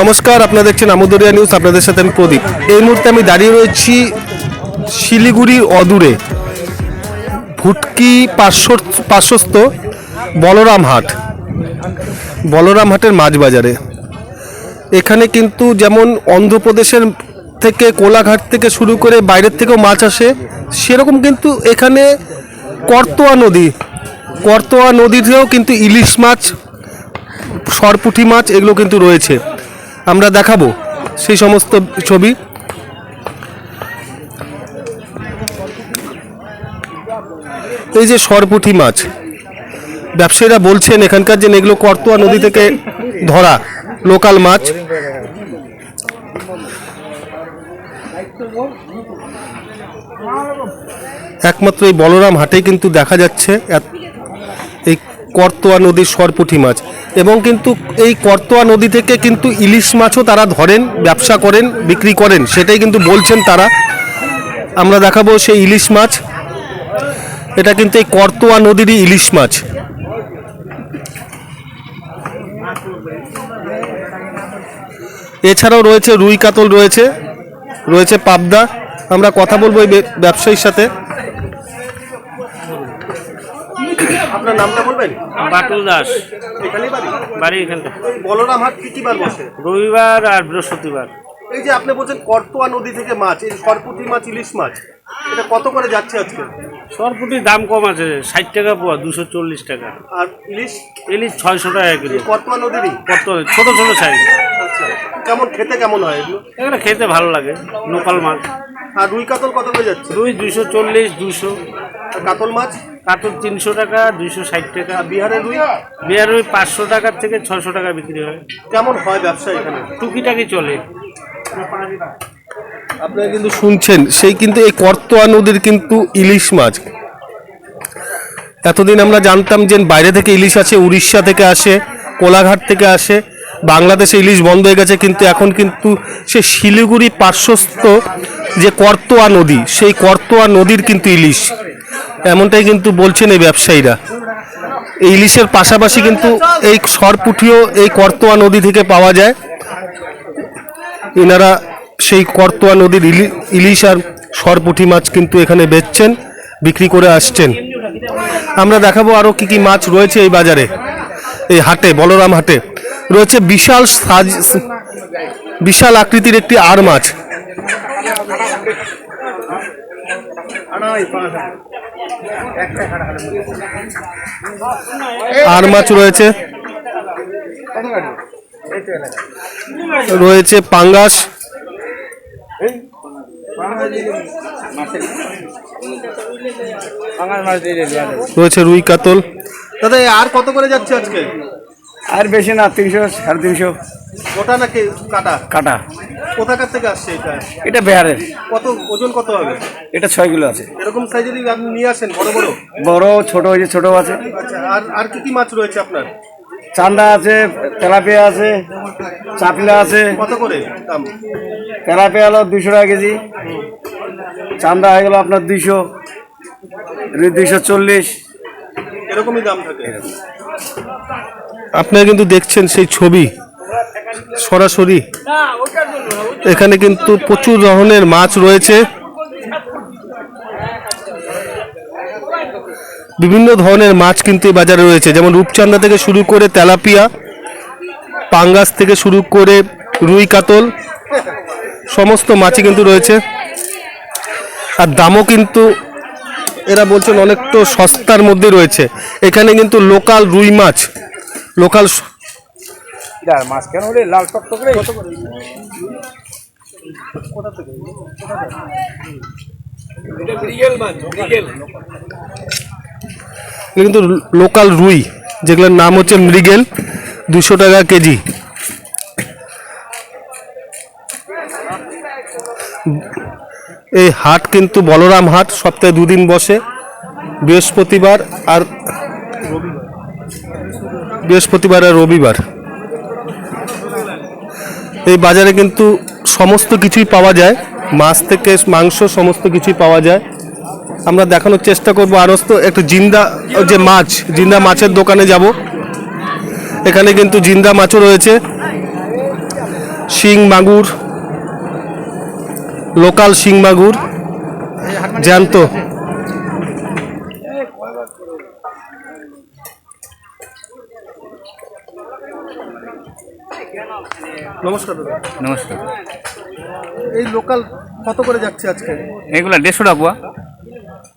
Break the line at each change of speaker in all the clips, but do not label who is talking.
নমস্কার, আপনারা দেখছেন আমদরিয়া নিউজ, আপনাদের সাথে আমি প্রদীপ। এই মুহূর্তে আমি দাঁড়িয়ে রয়েছি শিলিগুড়ির অদূরে, ভুটকি পার্শ্ব পার্শ্বস্থ বলরাম হাট। বলরাম হাটের মাছ বাজারে এখানে কিন্তু যেমন অন্ধ্রপ্রদেশের থেকে, কোলাঘাট থেকে শুরু করে বাইরের থেকেও মাছ আসে, সেরকম কিন্তু এখানে করতোয়া নদী, করতোয়া নদীতেও কিন্তু ইলিশ মাছ, সরপুঁটি মাছ এগুলো কিন্তু রয়েছে। আমরা দেখাবো সেই সমস্ত ছবি। এই যে সরপুঁটি মাছ, ব্যবসায়ীরা বলছেন এখানকার যে এগুলো করতোয়া নদী থেকে ধরা লোকাল মাছ। একমাত্র এই বলরাম হাটেই কিন্তু দেখা যাচ্ছে করতোয়া নদীর সরপুঁটি মাছ। এবং কিন্তু এই করতোয়া নদী থেকে কিন্তু ইলিশ মাছও তারা ধরেন, ব্যবসা করেন, বিক্রি করেন, সেটাই কিন্তু বলছেন তারা। আমরা দেখাবো সেই ইলিশ মাছ। এটা কিন্তু এই করতোয়া নদীরই ইলিশ মাছ। এছাড়াও রয়েছে রুই কাতল রয়েছে রয়েছে পাবদা। আমরা কথা বলব এই ব্যবসায়ীর সাথে। আপনার নামটা বলবেন?
বাটুল দাস।
এখানেই বাড়ি?
বাড়ি এখানটা।
বলরাম হাট কি কি বার বসে?
রবিবার আর বৃহস্পতিবার।
এই যে আপনি বলছেন করতোয়া নদী থেকে মাছ এই সরপুঁটি মাছ ইলিশ মাছ এটা কত করে যাচ্ছে আজকে?
সরপুটির দাম কম আছে ষাট টাকা পোয়া দুশো চল্লিশ টাকা।
আর ইলিশ?
ইলিশ ছয়শো টাকা কিলো
করতোয়া নদীরই?
কত ছোট ছোট সাইজ।
আচ্ছা কেমন খেতে কেমন হয় এগুলো?
এখানে খেতে ভালো লাগে লোকাল মাছ।
আর রুই কাতল কত করে যাচ্ছে?
রুই দুইশো চল্লিশ দুশো
কাতল মাছ?
কাতল তিনশো টাকা দুইশো ষাট টাকা।
আর বিহারের রুই?
বিয়ার রুই পাঁচশো টাকার থেকে ছয়শো টাকা বিক্রি হয়।
কেমন হয় ব্যবসা এখানে?
টুকিটাকি চলে।
আপনারা কিন্তু শুনছেন সেই কিন্তু এই করতোয়া নদীর কিন্তু ইলিশ মাছ। এতদিন আমরা জানতাম যে বাইরে থেকে ইলিশ আছে উড়িষ্যা থেকে আসে কোলাঘাট থেকে আসে বাংলাদেশে ইলিশ বন্ধ হয়ে গেছে কিন্তু এখন কিন্তু সে শিলিগুড়ি পার্শ্বস্থ যে করতোয়া নদী সেই করতোয়া নদীর কিন্তু ইলিশ। এমনটাই কিন্তু বলছেন এই ব্যবসায়ীরা। এই ইলিশের পাশাপাশি কিন্তু এই সরপুঠিও এই করতোয়া নদী থেকে পাওয়া যায়। এনারা সেই করতোয়া নদীর ইলি, ইলিশ আর সরপুঠি মাছ কিন্তু এখানে বেচছেন, বিক্রি করে আসছেন। আমরা দেখাবো আরও কি কি মাছ রয়েছে এই বাজারে, এই হাটে, বলরাম হাটে। রয়েছে বিশাল সাজ, বিশাল আকৃতির একটি আর মাছ। আর মাছ রয়েছে? রয়েছে পাঙ্গাস। রয়েছে রুই কাতল। দাদা আর কত করে যাচ্ছে আজকে?
আর বেশি না তিনশো সাড়ে তিনশো।
ওটা নাকি কাটা?
কাটা।
কোথাকার থেকে আসছে এটা?
এটা বিহারের।
কত ওজন কত হবে?
এটা ছয় কিলো আছে।
এরকম সাইজেরই আপনি নিয়ে আসেন বড় বড়?
বড় ছোট হয়েছে ছোট আছে।
আচ্ছা আর আর কি কি মাছ রয়েছে আপনার?
চান্দা আছে তেলাপিয়া আছে চাপলা আছে।
কত করে দাম?
তেলাপিয়া হলো দুশো টাকা কেজি। চান্দা হয়ে গেলো আপনার দুইশো। দুইশো চল্লিশ।
এরকমই দাম থাকে। আপনারা কিন্তু দেখছেন সেই ছবি, সরাসরি। এখানে কিন্তু প্রচুর ধরনের মাছ রয়েছে। বিভিন্ন ধরনের মাছ কিন্তু এই বাজারে রয়েছে, যেমন রূপচান্দা থেকে শুরু করে তেলাপিয়া, পাঙ্গাস থেকে শুরু করে রুই কাতল, সমস্ত মাছই কিন্তু রয়েছে। আর দামও কিন্তু এরা বলছেন অনেকটা সস্তার মধ্যে রয়েছে। এখানে কিন্তু লোকাল রুই মাছ লোকাল
মাছ কেন লাল টক টক
কিন্তু লোকাল রুই যেগুলোর নাম হচ্ছে মৃগেল দুশো টাকা কেজি। এই হাট কিন্তু বলরাম হাট সপ্তাহে দুদিন বসে বৃহস্পতিবার আর বৃহস্পতিবার আর রবিবার। এই বাজারে কিন্তু সমস্ত কিছুই পাওয়া যায়। মাছ থেকে মাংস সমস্ত কিছুই পাওয়া যায়। আমরা দেখানোর চেষ্টা করব আরস্ত একটু জিন্দা, যে মাছ, জিন্দা মাছের দোকানে যাব। এখানে কিন্তু জিন্দা মাছও রয়েছে। শিং মাগুর, লোকাল শিং মাগুর, জ্যান্ত। নমস্কার দাদা।
নমস্কার।
এই লোকাল কত করে যাচ্ছে আজকে?
এগুলো দেড়শো টাকা পোয়া।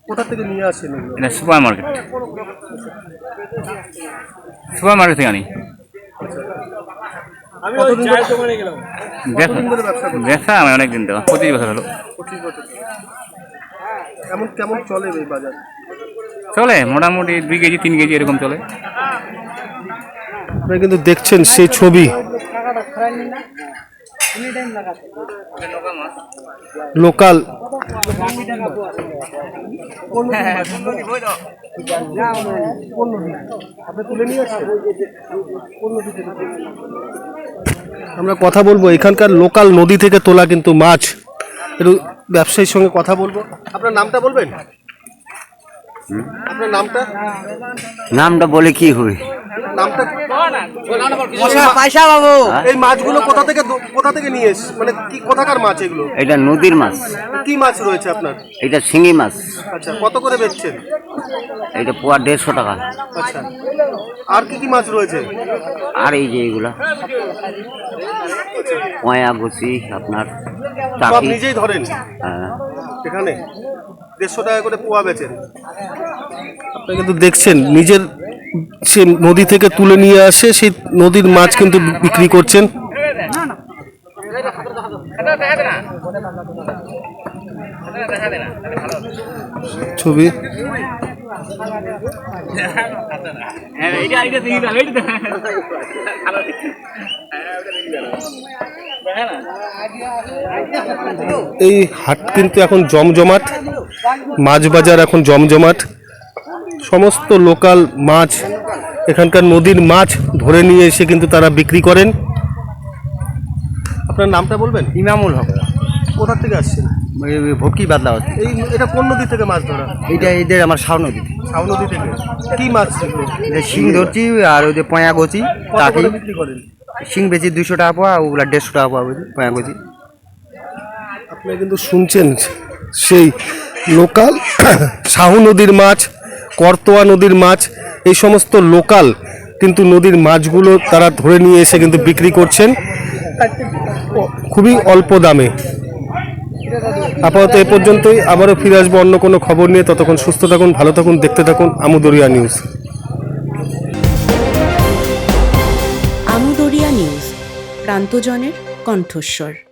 কোথা থেকে নিয়ে আসেন
এটা সুপার মার্কেট সুপার মার্কেট থেকে আনি ব্যবসা আমি অনেকদিন দেওয়া পঁচিশ বছর হলো।
পঁচিশ বছর। কেমন কেমন চলে এই বাজার?
চলে। মোটামুটি দুই কেজি তিন কেজি এরকম চলে।
আপনারা কিন্তু দেখছেন সেই ছবি। লোকাল। আমরা কথা বলব, এখানকার লোকাল নদী থেকে তোলা কিন্তু মাছ। একটু ব্যবসায়ীর সঙ্গে কথা বলব। আপনার নামটা বলবেন? আপনার নামটা?
নামটা বলে কি হবে?
নামটা?
পয়সা বাবু।
এই মাছগুলো কোথা থেকে কোথা থেকে নিয়ে এস মানে কি কোথাকার মাছ এগুলো?
এটা নদীর মাছ।
কি মাছ রয়েছে আপনার?
এটা শিঙি মাছ।
আচ্ছা কত করে বেচছেন?
এটা পোয়া দেড়শো টাকা।
আচ্ছা। আর কি কি মাছ রয়েছে?
আর এই যে এগুলা। পয়া গুচি আপনার
নিজেই ধরেন?
হ্যাঁ।
এখানে? দেড়শো টাকা করে পোয়া বেচেন আপনি কিন্তু দেখছেন, নিজের সে নদী থেকে তুলে নিয়ে আসে, সেই নদীর মাছ কিন্তু বিক্রি করছেন। ছবি। এই হাট কিন্তু এখন জমজমাট। মাছ বাজার এখন জমজমাট। সমস্ত লোকাল মাছ এখানকার নদীর মাছ ধরে নিয়ে এসে কিন্তু তারা বিক্রি করেন। আপনার নামটা বলবেন?
ইমামুল হক।
কোথা থেকে আসছেন?
ভকি বাদলা হচ্ছে
এই এটা কোন নদী থেকে মাছ ধরা?
এইটা এদের আমার শাও নদী।
ছাউ নদী থেকে। কী মাছ?
শিং ধরছি আর ওই যে পয়া টাকি
করে বিক্রি করেন?
শিং বেচি দুশো টাকা পাওয়া ওগুলা দেড়শো টাকা পাওয়া পয়া গছি
আপনারা কিন্তু শুনছেন সেই লোকাল, শাহু নদীর মাছ, করতোয়া নদীর মাছ, এই সমস্ত লোকাল কিন্তু নদীর মাছগুলো তারা ধরে নিয়ে এসে কিন্তু বিক্রি করছেন। খুবই অল্প দামে। আপাতত এ পর্যন্তই। আবারও ফিরে আসব অন্য কোনো খবর নিয়ে। ততক্ষণ সুস্থ থাকুন, ভালো থাকুন, দেখতে থাকুন আমুদরিয়া নিউজ।
আমুদরিয়া নিউজ, প্রান্তজনের কণ্ঠস্বর।